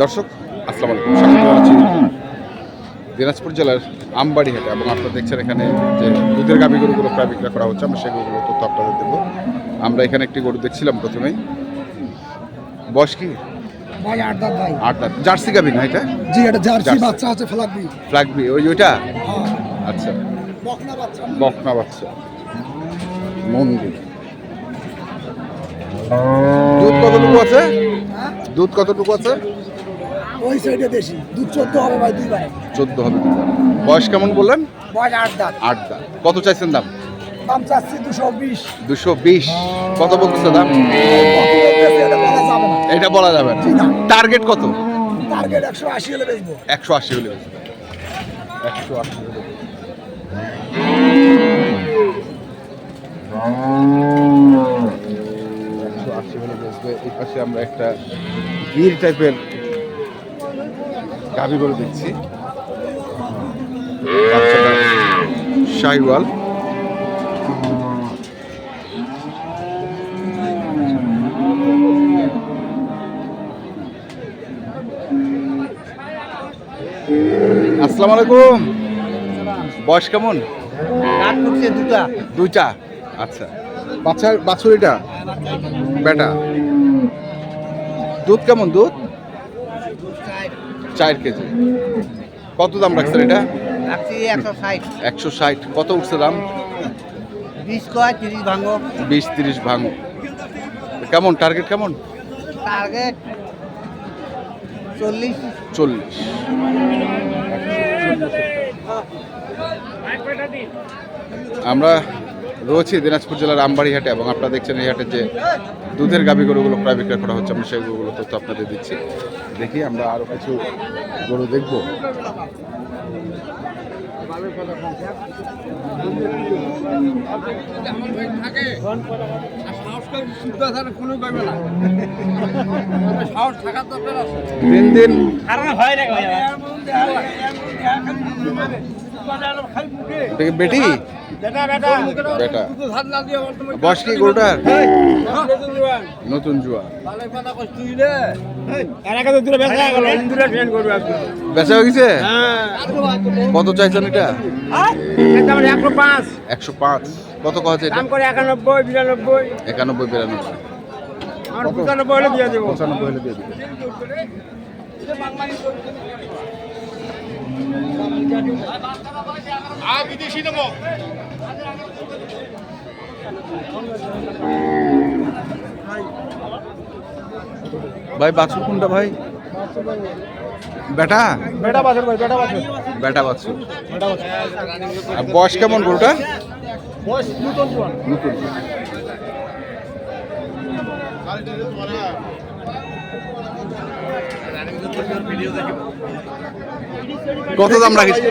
দর্শক আসসালামু আলাইকুম। স্বাগত জানাচ্ছি দিনাজপুর জেলার আমবাড়ি হাটে এবং আপনারা দেখছেন এখানে যে দুধের গাভী গরুগুলো প্রায় বিক্রয় করা হচ্ছে আমরা সেগুলো তথ্য আপনাদের দেবো। আমরা এখানে একটি গরু দেখছিলাম প্রথমেই। বয়স কি? ভাই আট দাঁত ভাই। আট দাঁত। জার্সি গাভী না এটা? জি এটা জার্সি। বাচ্চা আছে ফ্লাগবি ফ্ল্যাগবি ওই ওইটা? হ্যাঁ। আচ্ছা। বকনা বাচ্চা। মন্দির। দুধ কতটুকু আছে? দুধ কতটুকু আছে? ওই সাইডে বেশি। দুধ চোদ্দ হবে ভাই দুই ভাই চোদ্দ হবে বয়স কেমন বললেন? বয়স আট দাঁত। আট দাঁত। কত চাইছেন দাম? দাম চাচ্ছি দুশো বিশ। দুশো বিশ। কত বলতেছে দাম? এটা বলা যাবে না। এটা বলা যাবে না টার্গেট কত? টার্গেট একশো আশি হলে বেচবো। একশো আশি হলে বেচবে। একশো আশি হলে বেচবে। একশো আশি হলে বেচবে। এই পাশে আমরা একটা গির টাইপের গাভি করে দেখছি। শাহিওয়াল আসসালামু আলাইকুম। বয়স কেমন? দুটা। দুইটা। আচ্ছা। বাচ্চার বাছুর এটা বেটা? দুধ কেমন দুধ? চার কেজি। কত দাম রাখছেন এটা? একশো ষাট। একশো ষাট। কত উঠছে দাম? বিশ কয় তিরিশ ভাঙো। বিশ তিরিশ ভাঙো। কেমন? টার্গেট কেমন? টার্গেট চল্লিশ। চল্লিশ। আমরা রয়েছি দিনাজপুর জেলার আমবাড়ি হাটে এবং আপনারা দেখছেন এই হাটে যে দুধের গাভী গরুগুলো প্রায় বিক্রয় করা হচ্ছে, আমরা সেই গরুগুলো তথ্য আপনাদের দিচ্ছি। দেখি আমরা আরও কিছু গরু দেখব। দিন দিন বেটি বেটা বয়স কি গরুটার? নতুন জুয়া। বেচা হয়ে গেছে? কত চাইছেন এটা? একশো পাঁচ। একশো পাঁচ। কত কথা এটা? একানব্বই বিরানব্বই। একানব্বই বিরানব্বই। আর পঁচানব্বই হলে দিয়ে দেবো। পঁচানব্বই হলে দিয়ে দিবে। ভাই বাছুর কোনটা ভাই? বেটা বেটা বাছর ভাই বেটা বাছর। বেটা বাছুর। আর বয়স কেমন গরুটা? বয়স নতুন। নতুন। কত দাম রাখিছেন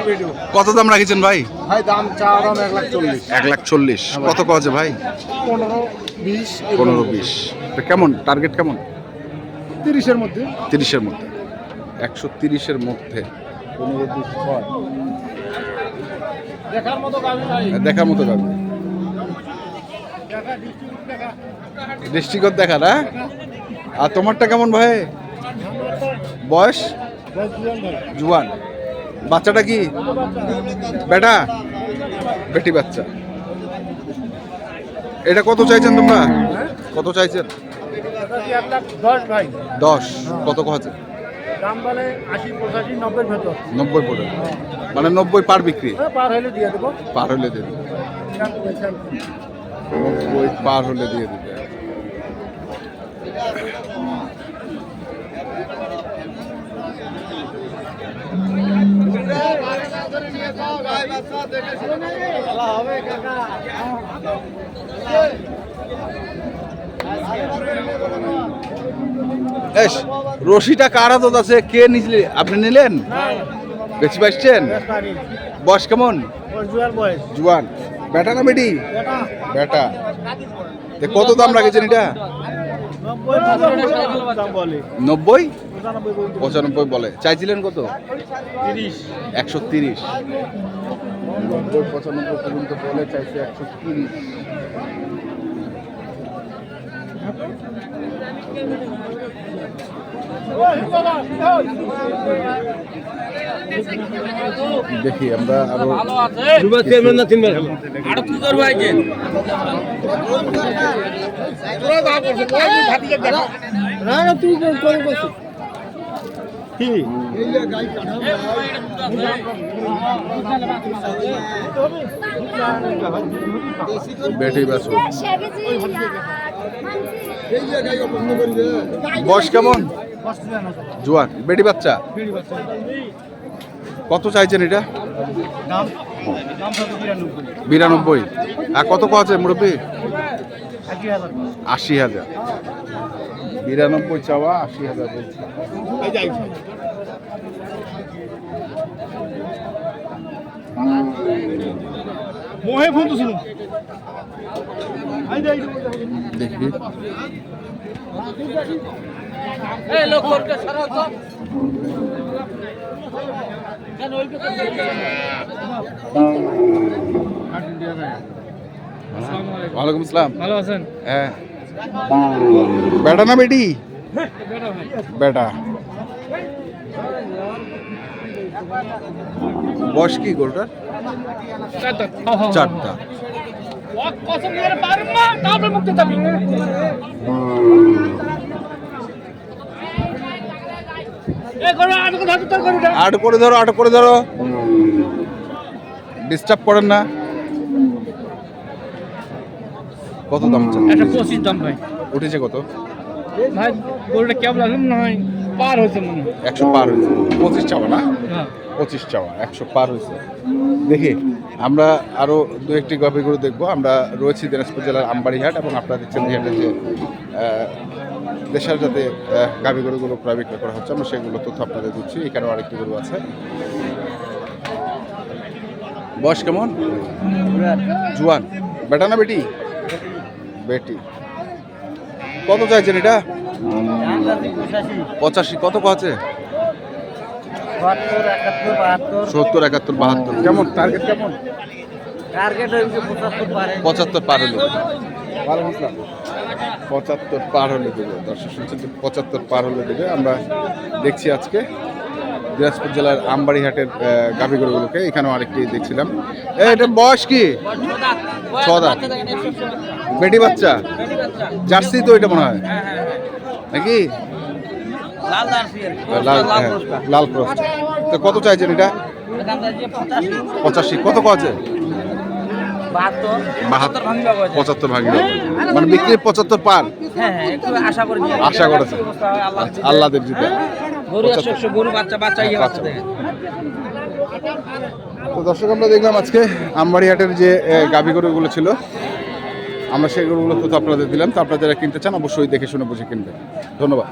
কত দাম রাখিছেন ভাই? ভাই দাম চা দাম এক লাখ চল্লিশ। এক লাখ চল্লিশ। কত কছে ভাই? পনেরো বিশ পনেরো বিশ। কেমন? টার্গেট কেমন? তিরিশের মধ্যে। তিরিশের মধ্যে। একশো তিরিশের মধ্যে। পনেরো বিশ ছয়। দেখার মতো নাই। দেখার মতো গাড়ি দৃষ্টিগত দেখা না আর তোমারটা কেমন ভাই? বয়স? জুয়ান। বাচ্চাটা কি? বেটা? বেটি বাচ্চা। এটা কত চাইছেন তোমরা? কত চাইছেন? দশ। কত পঁচাশি নব্বই মানে নব্বই পার বিক্রি? পার হলে দিয়ে দেবো। পার হলে দিয়ে দেবে। পার হলে দিয়ে দেবে। এস রশিটা কার হাতত আছে? কে নিলে আপনি নিলেন? বেশি পাচ্ছেন বয়স কেমন? জুয়ান বেটা না বেটি? বেটা কত দাম রাখেছেন এটা? নব্বই? পঁচানব্বই বলে। চাইছিলেন কত? তিরিশ। একশো তিরিশ। নব্বই পঁচানব্বই পর্যন্ত বলে চাইছে একশো তিরিশ। দেখি আমরা আরও বাসু বয়স কেমন? জোয়ান। বেটি বাচ্চা? কত চাইছেন এটা? বিরানব্বই। আর কত কত আছে মুরব্বী? আশি হাজার। বিরানব্বই চাওয়া আশি হাজার বলছে। মোহে ফোন তো দেখি। ওয়ালাইকুম আসসালাম ভালো আছেন? হ্যাঁ। বেটা না বেটি? বেটা। বয়স কি গরুটার? চারটা। আট করে ধরো, আট করে ধরো। ডিস্টার্ব করেন না। কত দাম চান? একটা পঁচিশ দাম ভাই। উঠেছে কত? ভাই গরুটা কেমন লাগল মনে হয় পার হয়েছে মনে হয়। একশো পার হয়েছে। পঁচিশ চাওয়া না? হ্যাঁ। পঁচিশ চাওয়া একশো পার হয়েছে। দেখি আমরা আরও দু একটি গল্প করে দেখব। আমরা রয়েছি দিনাজপুর জেলার আমবাড়িহাট এবং আপনারা দেখছেন হাটে যে দেশের যাতে গাভী গরুগুলো ক্রয় বিক্রয় করা হচ্ছে আমরা সেগুলো তথ্য আপনাদের দিচ্ছি। এখানেও আরেকটি গরু আছে। বয়স কেমন? জুয়ান। বেটা না বেটি? কত চাইছেন এটা? পঁচাশি। কত আছে সত্তর, একাত্তর, বাহাত্তর। কেমন? টার্গেট কেমন? পঁচাত্তর পার হলে। পঁচাত্তর পার হলে দেবে। দর্শক শুনছেন পঁচাত্তর পার হলে দেবে। আমরা দেখছি আজকে দিনাজপুর জেলার আমবাড়িহাটের গাভী এখানেও আরেকটি দেখছিলাম। এটা বয়স কি? ছ বেটি বাচ্চা? জার্সি তো এটা মনে হয়। নাকি? লাল লাল হ্যাঁ, লাল ক্রস তো কত চাইছেন এটা? পঁচাশি। কত আছে। পঁচাত্তর ভাগি মানে বিক্রি পঁচাত্তর পার? হ্যাঁ হ্যাঁ আশা করেছে আল্লাহ জিতে। বাচ্চা দেখেন তো দর্শক আমরা দেখলাম আজকে আমবাড়িহাটের যে গাভী গরুগুলো ছিল আমরা সেগুলো তো আপনাদের দিলাম। তো আপনারা যারা কিনতে চান, অবশ্যই দেখে শুনে বুঝে কিনবেন। ধন্যবাদ।